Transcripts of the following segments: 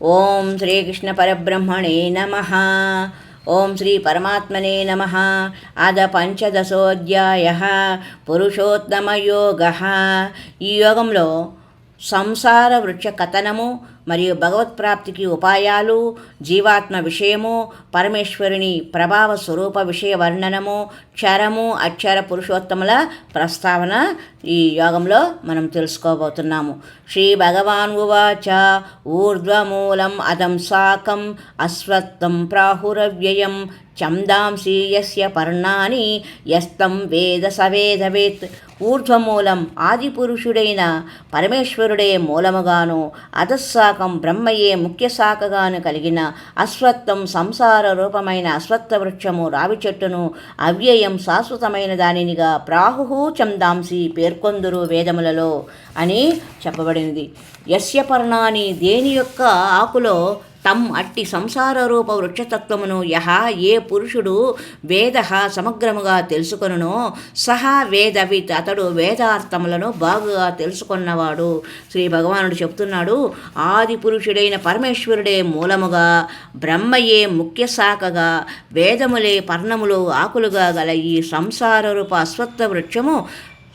ఓం శ్రీకృష్ణ పరబ్రహ్మణే నమ. ఓం శ్రీ పరమాత్మనే నమ. అద పంచదశోధ్యాయ పురుషోత్తమ యోగ ఈ యోగంలో సంసార వృక్ష కథనము మరియు భగవత్ప్రాప్తికి ఉపాయాలు జీవాత్మ విషయము పరమేశ్వరుని ప్రభావ స్వరూప విషయ వర్ణనము క్షరము అక్షర పురుషోత్తముల ప్రస్తావన ఈ యోగంలో మనం తెలుసుకోబోతున్నాము. శ్రీ భగవాన్ ఉవాచ ఊర్ధ్వమూలం అదం సాకం అశ్వత్థం ప్రాహురవ్యయం చందాంసి యస్య పర్ణాని యస్తం వేద సవేదవేత్ ఊర్ధ్వమూలం ఆదిపురుషుడైన పరమేశ్వరుడే మూలముగాను అధస్సాకం బ్రహ్మయే ముఖ్య శాఖగాను కలిగిన అశ్వత్థం సంసార రూపమైన అశ్వత్థ వృక్షము రావి చెట్టును అవ్యయం శాశ్వతమైన దానినిగా ప్రాహు చందాంసి పేర్కొందురు వేదములలో అని చెప్పబడినది. యస్య పర్ణాని దేని యొక్క ఆకులో తమ్ అట్టి సంసార రూప వృక్షతత్వమును యహ ఏ పురుషుడు వేద సమగ్రముగా తెలుసుకొనునో సహా వేదవిత్ అతడు వేదార్థములను బాగుగా తెలుసుకున్నవాడు. శ్రీ భగవానుడు చెప్తున్నాడు ఆది పురుషుడైన పరమేశ్వరుడే మూలముగా బ్రహ్మయే ముఖ్య శాఖగా వేదములే పర్ణములు ఆకులుగా గల ఈ సంసార రూప అశ్వత్థ వృక్షము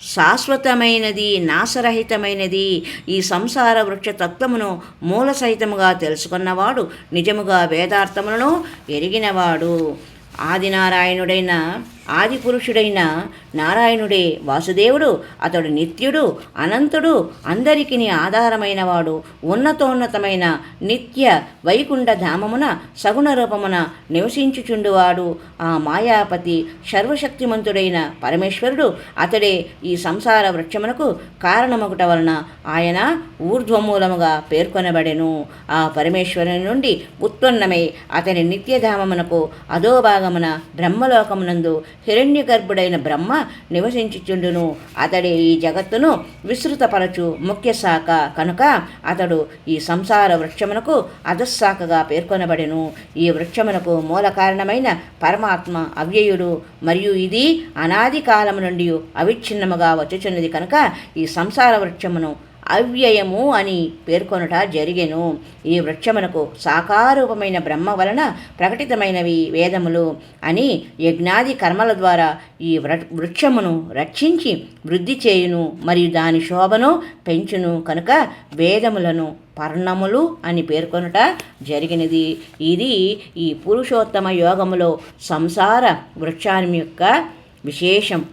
శాశ్వతమైనది నాశరహితమైనది ఈ సంసార వృక్ష తత్వమును మూల సహితముగా తెలుసుకున్నవాడు నిజముగా వేదార్థములను ఎరిగినవాడు. ఆదినారాయణుడైన ఆది పురుషుడైన నారాయణుడే వాసుదేవుడు అతడు నిత్యుడు అనంతుడు అందరికీ ఆధారమైనవాడు ఉన్నతోన్నతమైన నిత్య వైకుంఠ ధామమున సగుణ రూపమున నివసించుచుండువాడు. ఆ మాయాపతి సర్వశక్తిమంతుడైన పరమేశ్వరుడు అతడే ఈ సంసార వృక్షమునకు కారణమొకట వలన ఆయన ఊర్ధ్వమూలముగా పేర్కొనబడెను. ఆ పరమేశ్వరుని నుండి ఉత్పన్నమై అతని నిత్యధామమునకు అధోభాగమున బ్రహ్మలోకమునందు హిరణ్య గర్భుడైన బ్రహ్మ నివసించుచుండును. అతడే ఈ జగత్తును విస్తృతపరచు ముఖ్య శాఖ. కనుక అతడు ఈ సంసార వృక్షమునకు అధశాఖగా పేర్కొనబడెను. ఈ వృక్షమునకు మూల కారణమైన పరమాత్మ అవ్యయుడు. మరియు ఇది అనాది కాలము నుండి అవిచ్ఛిన్నముగా వచ్చుచున్నది కనుక ఈ సంసార వృక్షమును అవ్యయము అని పేర్కొనుట జరిగెను. ఈ వృక్షమునకు సాకారూపమైన బ్రహ్మ వలన ప్రకటితమైనవి వేదములు అని యజ్ఞాది కర్మల ద్వారా ఈ వృక్షమును రక్షించి వృద్ధి చేయును మరియు దాని శోభను పెంచును కనుక వేదములను పర్ణములు అని పేర్కొనుట జరిగినది. ఇది ఈ పురుషోత్తమ యోగములో సంసార వృక్షాన్ని యొక్క విశేషం.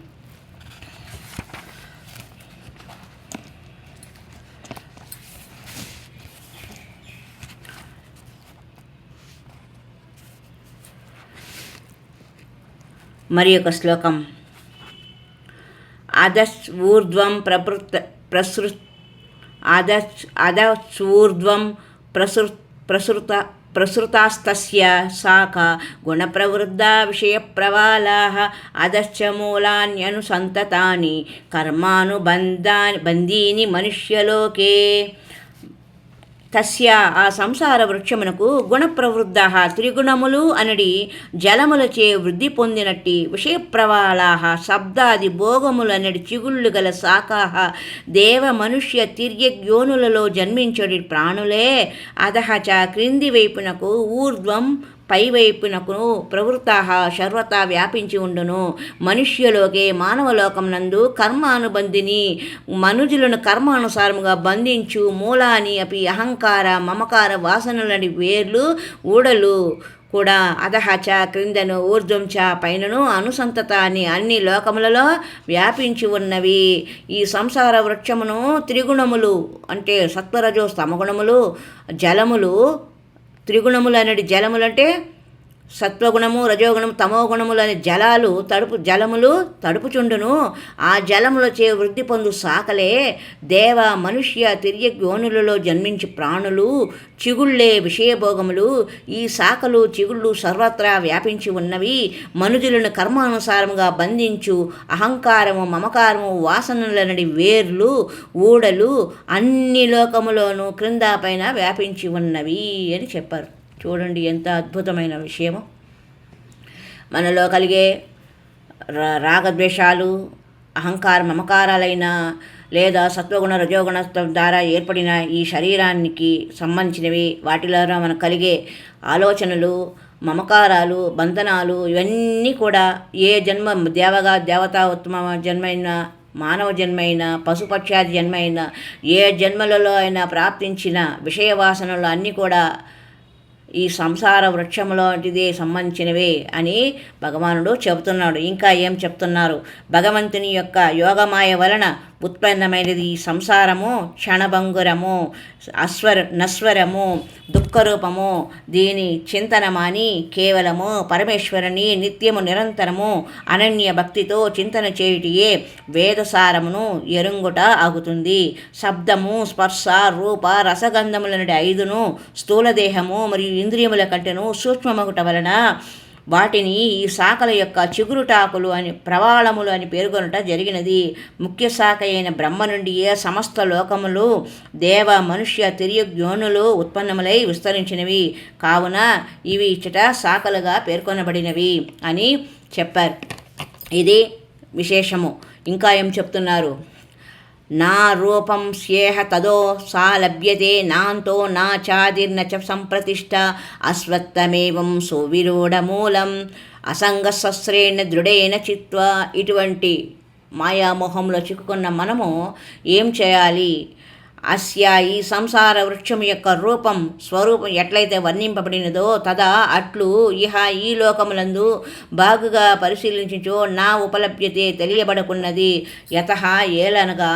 మరి ఒక శ్లోకం. అధస్ ఊర్ధ్వం ప్రపృత ప్రసృ అధస్ అధస్ూర్ధ్వం ప్రసృ ప్రసృత ప్రసృతాస్తస్య శాఖ గుణప్రవృద్ధా విషయప్రవాలాः అధశ్చ మూలాన్యనుసంతతాని కర్మానుబంధాని బంధీని మనుష్యలోకే. తస్య ఆ సంసార వృక్షమునకు గుణప్రవృద్ధ త్రిగుణములు అనడి జలములచే వృద్ధి పొందినట్టి విషయప్రవాళాహ శబ్దాది భోగములనడి చిగుళ్ళు గల శాఖాహ దేవ మనుష్య తిర్యగ్యోనులలో జన్మించడి ప్రాణులే. అధహ క్రింది వైపునకు ఊర్ధ్వం పైవైపునకు ప్రవృత్త శర్వత వ్యాపించి ఉండును. మనుష్యలోకే మానవలోకమునందు కర్మానుబంధిని మనుజులను కర్మానుసారముగా బంధించు మూలాని అపి అహంకార మమకార వాసనలని వేర్లు ఊడలు కూడా అధహచ క్రిందను ఊర్ధ్వం చ పైనను అనుసంతత అని అన్ని లోకములలో వ్యాపించి ఉన్నవి. ఈ సంసార వృక్షమును త్రిగుణములు అంటే సత్వరజో సమగుణములు జలములు త్రిగుణములు జలములంటే సత్వగుణము రజోగుణము తమోగుణములు అనే జలాలు తడుపు జలములు తడుపుచుండును. ఆ జలములచే వృద్ధి పొందు సాకలే. దేవ మనుష్య తిర్యగ్యోనులలో జన్మించి ప్రాణులు చిగుళ్ళే విషయభోగములు. ఈ శాఖలు చిగుళ్ళు సర్వత్రా వ్యాపించి ఉన్నవి. మనుజులను కర్మానుసారముగా బంధించు. అహంకారము మమకారము వాసనలనడి వేర్లు ఊడలు అన్ని లోకములోనూ క్రింద పైన వ్యాపించి ఉన్నవి అని చెప్పారు. చూడండి ఎంత అద్భుతమైన విషయము. మనలో కలిగే రాగద్వేషాలు అహంకార మమకారాలైన లేదా సత్వగుణ రజోగుణత్వం ద్వారా ఏర్పడిన ఈ శరీరానికి సంబంధించినవి వాటిలో మనకు కలిగే ఆలోచనలు మమకారాలు బంధనాలు ఇవన్నీ కూడా ఏ జన్మ దేవగా దేవతా ఉత్తమ జన్మైన మానవ జన్మైన పశుపక్షాది జన్మైన ఏ జన్మలలో అయినా ప్రాప్తించిన విషయవాసనలు అన్నీ కూడా ఈ సంసార వృక్షంలోటిదే సంబంధించినవే అని భగవానుడు చెబుతున్నాడు. ఇంకా ఏం చెప్తున్నారు? భగవంతుని యొక్క యోగమాయ వలన ఉత్పన్నమైనది. ఈ సంసారము క్షణభంగురము అస్వర నస్వరము దుఃఖరూపము దీని చింతనమాని కేవలము పరమేశ్వరుని నిత్యము నిరంతరము అనన్య భక్తితో చింతన చేయుటియే వేదసారమును ఎరుంగుట ఆగుతుంది. శబ్దము స్పర్శ రూప రసగంధములనటి ఐదును స్థూలదేహము మరియు ఇంద్రియముల కంటెను సూక్ష్మమగుట వలన వాటిని ఈ శాఖల యొక్క చిగురుటాకులు అని ప్రవాళములు అని పేర్కొనట జరిగినది. ముఖ్య శాఖ అయిన బ్రహ్మ నుండి ఏ సమస్త లోకములు దేవ మనుష్య తిరియజ్ఞోనులు ఉత్పన్నములై విస్తరించినవి. కావున ఇవి ఇచ్చట శాఖలుగా పేర్కొనబడినవి అని చెప్పారు. ఇది విశేషము. ఇంకా ఏం చెప్తున్నారు? నా రూపం స్యేహ తదో సా లభ్యతే నాంతో నా చాదిర్న చ సంప్రతిష్ట అశ్వత్థమేవం సువిరూఢమూలం అసంగశస్త్రేణ దృఢేన చిత్వ. ఇటువంటి మాయామోహంలో చిక్కుకున్న మనము ఏం చేయాలి? అస్య ఈ సంసార వృక్షం యొక్క రూపం స్వరూపం ఎట్లయితే వర్ణింపబడినదో తదా అట్లు ఇహ ఈ లోకములందు బాగుగా పరిశీలించుచో నా ఉపలభ్యతే తెలియబడుకున్నది. యత ఏలనగా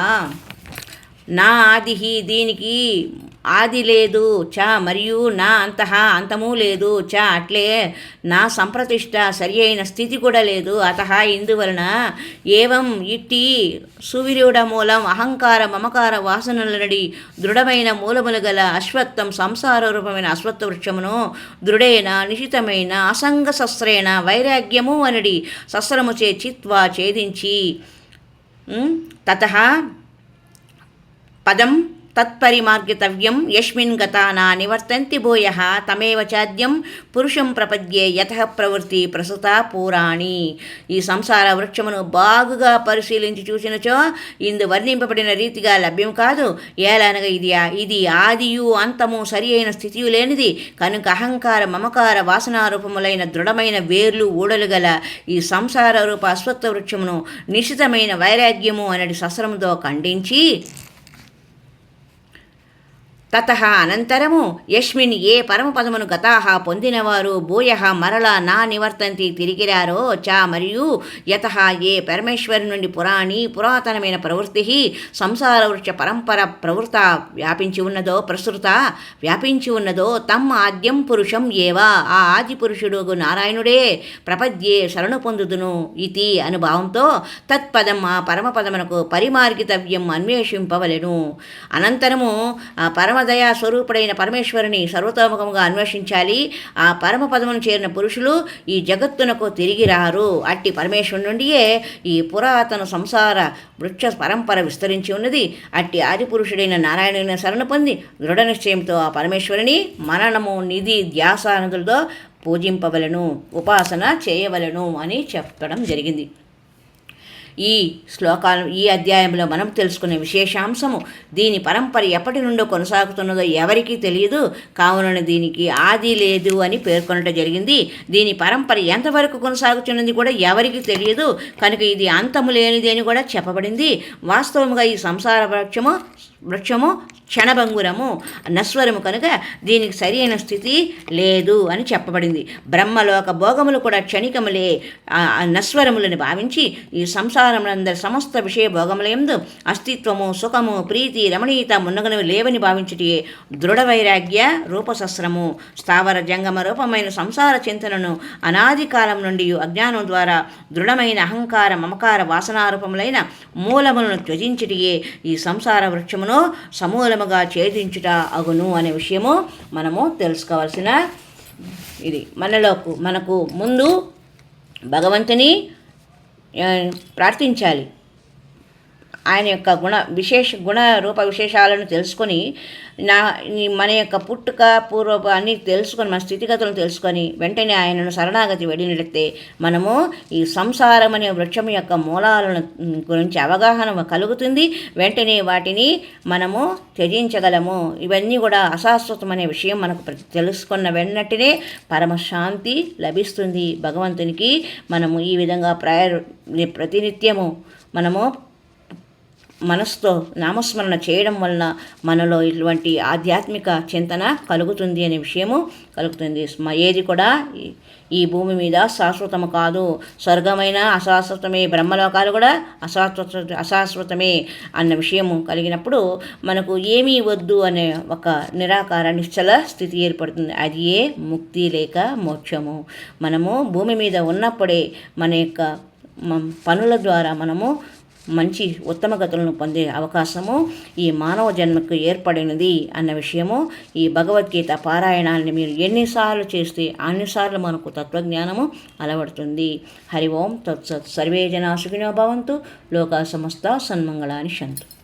నా ఆది దీనికి ఆది లేదు చ మరియు నా అంతః అంతము లేదు చ అట్లే నా సంప్రతిష్ట సరి అయిన స్థితి కూడా లేదు. అత ఇందువలన ఏవం ఇట్టి సువిరుడ మూలం అహంకార మమకార వాసనలనడి దృఢమైన మూలములు గల అశ్వత్థం సంసార రూపమైన అశ్వత్థ వృక్షమును దృఢైన నిశితమైన అసంగ శస్త్రేణ వైరాగ్యము అనడి శస్త్రముచే చిత్వా ఛేదించి తత పదం తత్పరిమార్గితవ్యం యస్మిన్ గతానా నివర్తంతి భూయ తమేవ చాద్యం పురుషం ప్రపద్యే యత ప్రవృత్తి ప్రస్తుత పూరాణి ఈ సంసార వృక్షమును బాగుగా పరిశీలించి చూసినచో ఇందు వర్ణింపబడిన రీతిగా లభ్యం కాదు। ఏలనగా ఇది ఇది ఆదియు అంతము సరి అయిన స్థితియు లేనిది। కనుక అహంకార మమకార వాసనారూపములైన దృఢమైన వేర్లు ఊడలు గల ఈ సంసార రూప అశ్వత్థ వృక్షమును నిశ్చితమైన వైరాగ్యము అనేది శస్త్రముతో ఖండించి తత అనంతరము యస్మిన్ ఏ పరమపదమును గతాహ పొందినవారు భూయ మరల నా నివర్తంతి తిరిగిరారో చ మరియు యత ఏ పరమేశ్వరి నుండి పురాణి పురాతనమైన ప్రవృత్తి సంసార వృక్ష పరంపర ప్రవృత వ్యాపించి ఉన్నదో ప్రసృత వ్యాపించి ఉన్నదో తమ్ ఆద్యం పురుషం ఏవా ఆ ఆది పురుషుడు నారాయణుడే ప్రపద్యే శరణు పొందుదును ఇది అనుభావంతో తత్పదం ఆ పరమపదమునకు పరిమార్గితవ్యం అన్వేషింపవలెను. అనంతరము పరమ పరమదయా స్వరూపుడైన పరమేశ్వరుని సర్వతోముఖముగా అన్వేషించాలి. ఆ పరమ పదమును చేరిన పురుషులు ఈ జగత్తునకు తిరిగి రారు. అట్టి పరమేశ్వరు నుండియే ఈ పురాతన సంసార వృక్ష పరంపర విస్తరించి ఉన్నది. అట్టి ఆదిపురుషుడైన నారాయణుని శరణ పొంది దృఢ నిశ్చయంతో ఆ పరమేశ్వరుని మరణము నిధి ధ్యాసానదులతో పూజింపవలను ఉపాసన చేయవలను అని చెప్పడం జరిగింది. ఈ శ్లోకాలు ఈ అధ్యాయంలో మనం తెలుసుకునే విశేషాంశము దీని పరంపర ఎప్పటి నుండో కొనసాగుతున్నదో ఎవరికీ తెలియదు. కావున దీనికి ఆది లేదు అని పేర్కొనటం జరిగింది. దీని పరంపర ఎంతవరకు కొనసాగుతున్నది కూడా ఎవరికి తెలియదు. కనుక ఇది అంతము లేనిది అని కూడా చెప్పబడింది. వాస్తవముగా ఈ సంసార వృక్షము వృక్షము క్షణభంగురము నశ్వరము కనుక దీనికి సరియైన స్థితి లేదు అని చెప్పబడింది. బ్రహ్మలోక భోగములు కూడా క్షణికములే నశ్వరములని భావించి ఈ సంసారములందరి సమస్త విషయ భోగములందు అస్తిత్వము సుఖము ప్రీతి రమణీయత మున్నగనవి లేవని భావించుటే దృఢ వైరాగ్య రూపశస్త్రము. స్థావర జంగమ రూపమైన సంసార చింతనను అనాది కాలం నుండి అజ్ఞానం ద్వారా దృఢమైన అహంకార మమకార వాసనారూపములైన మూలములను త్యజించుటియే ఈ సంసార వృక్షము సమూల సమూలముగా ఛేదించుట అగును అనే విషయము మనము తెలుసుకోవాల్సిన ఇది. మనలోకు మనకు ముందు భగవంతుని ప్రార్థించాలి. ఆయన యొక్క గుణ విశేష గుణ రూప విశేషాలను తెలుసుకొని నా మన యొక్క పుట్టుక పూర్వపు అన్నీ తెలుసుకొని మన స్థితిగతులను తెలుసుకొని వెంటనే ఆయనను శరణాగతి వెళ్ళినట్లయితే మనము ఈ సంసారం అనే వృక్షం యొక్క మూలాలను గురించి అవగాహన కలుగుతుంది. వెంటనే వాటిని మనము త్యజించగలము. ఇవన్నీ కూడా అశాశ్వతం అనే విషయం మనకు తెలుసుకున్న వెన్నటినే పరమశాంతి లభిస్తుంది. భగవంతునికి మనము ఈ విధంగా ప్రయ ప్రతినిత్యము మనము మనసుతో నామస్మరణ చేయడం వలన మనలో ఇటువంటి ఆధ్యాత్మిక చింతన కలుగుతుంది అనే విషయము కలుగుతుంది. ఏది కూడా ఈ- భూమి మీద శాశ్వతము కాదు. స్వర్గమైన అశాశ్వతమే బ్రహ్మలోకాలు కూడా అశాశ్వత అశాశ్వతమే అన్న విషయము కలిగినప్పుడు మనకు ఏమీ వద్దు అనే ఒక నిరాకార నిశ్చల స్థితి ఏర్పడుతుంది. అది ఏ ముక్తి లేక మోక్షము. మనము భూమి మీద ఉన్నప్పుడే మన యొక్క పనుల ద్వారా మనము మంచి ఉత్తమ గతులను పొందే అవకాశము ఈ మానవ జన్మకు ఏర్పడినది అన్న విషయము. ఈ భగవద్గీత పారాయణాన్ని మీరు ఎన్నిసార్లు చేస్తే అన్నిసార్లు మనకు తత్వజ్ఞానము అలవడుతుంది. హరి ఓం. తత్సత్. సర్వే జనా సుఖినో భవంతు. లోకా సమస్త సన్మంగళాని శంతు.